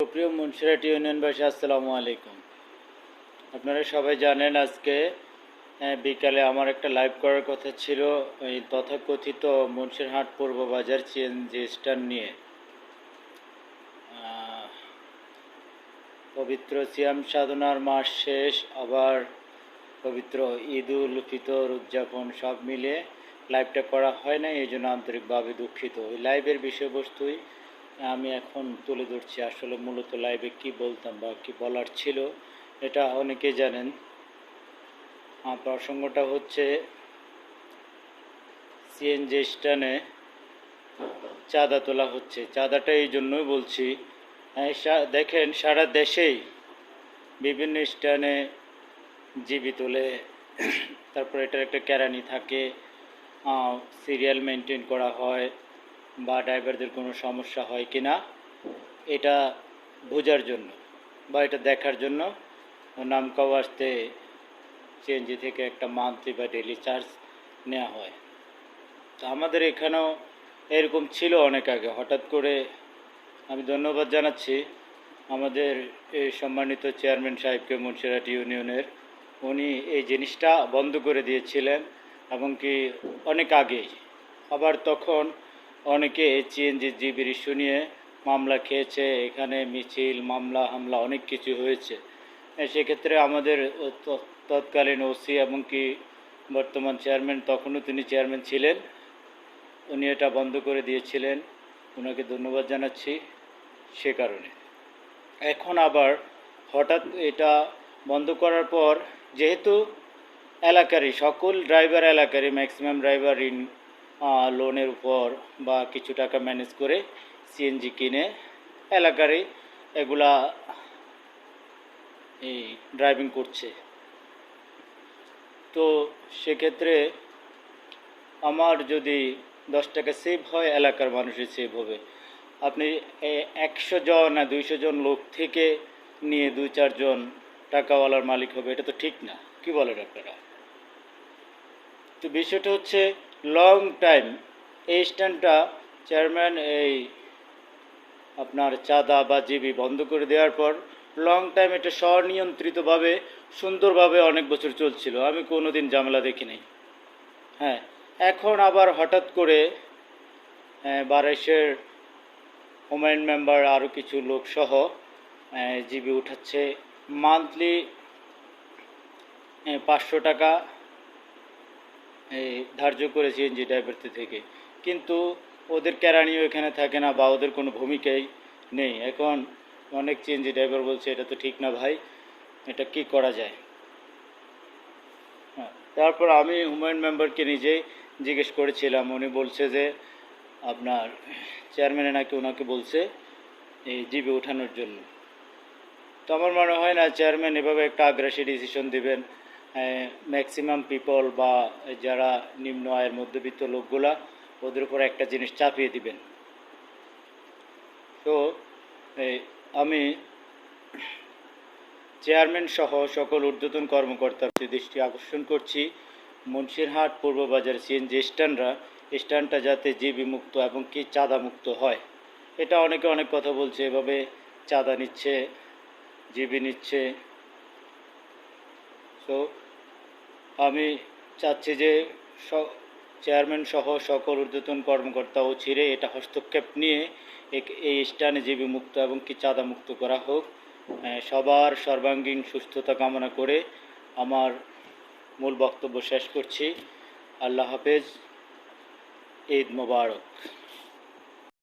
প্রিয় মুন্সিরাট ইউনিয়নবাসী আসসালামু আলাইকুম। আপনারা সবাই জানেন আজকে বিকালে আমার একটা লাইভ করার কথা ছিল এই তথাকথিত মুন্সিরহাট পূর্ব বাজার সিএনজি স্ট্যান্ড নিয়ে। পবিত্র সিয়াম সাধনার মাস শেষ, আবার পবিত্র ঈদ উল ফিতর উদযাপন সব মিলে লাইভটা করা হয় না এই জন্য আন্তরিকভাবে দুঃখিত। ওই লাইভের বিষয়বস্তুই আমি এখন তুলে ধরছি আসলে মূলত লাইভে কি বলতাম বা কি বলার ছিল, এটা অনেকেই জানেন। প্রসঙ্গটা হচ্ছে সিএনজি স্ট্যান্ডে চাঁদা তোলা হচ্ছে। চাঁদাটা এই জন্যই বলছি দেখেন সারা দেশেই বিভিন্ন স্ট্যান্ডে জিবি তোলে, তারপর এটার একটা কেরানি থাকে সিরিয়াল মেনটেন করা হয়। বা ড্রাইভারদের কোনো সমস্যা হয় কি না এটা বোঝার জন্য বা এটা দেখার জন্য নামকাও আসতে সিএনজি থেকে একটা মান্থলি বা ডেলি চার্জ নেওয়া হয়। তো আমাদের এখানেও এরকম ছিল অনেক আগে। হঠাৎ করে আমি ধন্যবাদ জানাচ্ছি আমাদের এই সম্মানিত চেয়ারম্যান সাহেবকে মুন্সিরহাট ইউনিয়নের। উনি এই জিনিসটা বন্ধ করে দিয়েছিলেন এবং কি অনেক আগেই। আবার তখন অনেকে সিএনজি জিবির ইস্যু নিয়ে মামলা খেয়েছে এখানে মিছিল মামলা হামলা অনেক কিছু হয়েছে। সেক্ষেত্রে আমাদের তৎকালীন ওসি এবং কি বর্তমান চেয়ারম্যান তখনও তিনি চেয়ারম্যান ছিলেন। উনি এটা বন্ধ করে দিয়েছিলেন। ওনাকে ধন্যবাদ জানাচ্ছি সে কারণে। এখন আবার হঠাৎ এটা বন্ধ করার পর যেহেতু এলাকারই সকল ড্রাইভার এলাকারই ম্যাক্সিমাম ড্রাইভার আহ, লোনের উপর বা কিছু টাকা ম্যানেজ করে সিএনজি কিনে এলাকারই এগুলা এই ড্রাইভিং করছে। তো সেক্ষেত্রে আমার যদি দশ টাকা সেভ হয়, এলাকার মানুষের সেভ হবে। আপনি একশো জন না দুইশো জন লোক থেকে নিয়ে দুই চারজন টাকাওয়ালার মালিক হবে, এটা তো ঠিক না। কি বলেন আপনারা? তো বিষয়টা হচ্ছে লং টাইম এই স্ট্যান্ডটা চেয়ারম্যান এই আপনার চাঁদা বা জিবি বন্ধ করে দেওয়ার পর লং টাইম এটা স্বনিয়ন্ত্রিতভাবে সুন্দরভাবে অনেক বছর চলছিল। আমি কোনো দিন ঝামেলা দেখিনি। হ্যাঁ এখন আবার হঠাৎ করে আহ, বারাইশের হুমায়ুন মেম্বার আরও কিছু লোক সহ জিবি উঠাচ্ছে। মান্থলি পাঁচশো টাকা ধার্য করে সিএনজি ড্রাইভারদের থেকে। কিন্তু ওদের কেরানিও এখানে থাকে না বা ওদের কোনো ভূমিকাই নেই। এখন অনেক সিএনজি ড্রাইভার বলছে, এটা তো ঠিক না ভাই, এটা কি করা যায়? হ্যাঁ তারপর আমি হুমায়ুন মেম্বারকে নিজেই জিজ্ঞেস করেছিলাম। উনি বলছে যে, আপনার চেয়ারম্যানে নাকি ওনাকে বলছে এই জিবি ওঠানোর জন্য। তো আমার মনে হয় না চেয়ারম্যান এভাবে একটা আগ্রাসী ডিসিশন দিবেন। ম্যাক্সিমাম পিপল বা যারা নিম্ন আয়ের মধ্যবিত্ত লোকগুলা, ওদের উপর একটা জিনিস চাপিয়ে দিবেন। তো আমি চেয়ারম্যান সহ সকল ঊর্ধ্বতন কর্মকর্তার দৃষ্টি আকর্ষণ করছি। মুন্সিরহাট পূর্ব বাজার সিএনজি স্ট্যান্ডরা স্ট্যান্ডটা যাতে জিবি মুক্ত এবং কি চাঁদা মুক্ত হয়। এটা অনেকে অনেক কথা বলছে, এভাবে চাঁদা নিচ্ছে, জিবি নিচ্ছে তো আমি চাচ্ছি যে চেয়ারম্যান সহ সকল ঊর্ধ্বতন কর্মকর্তা ও ছিঁড়ে এটা হস্তক্ষেপ নিয়ে এই স্থানে জীবী মুক্ত এবং কি চাঁদা মুক্ত করা হোক। সবার সর্বাঙ্গীন সুস্থতা কামনা করে আমার মূল বক্তব্য শেষ করছি। আল্লাহ হাফেজ। ঈদ মোবারক।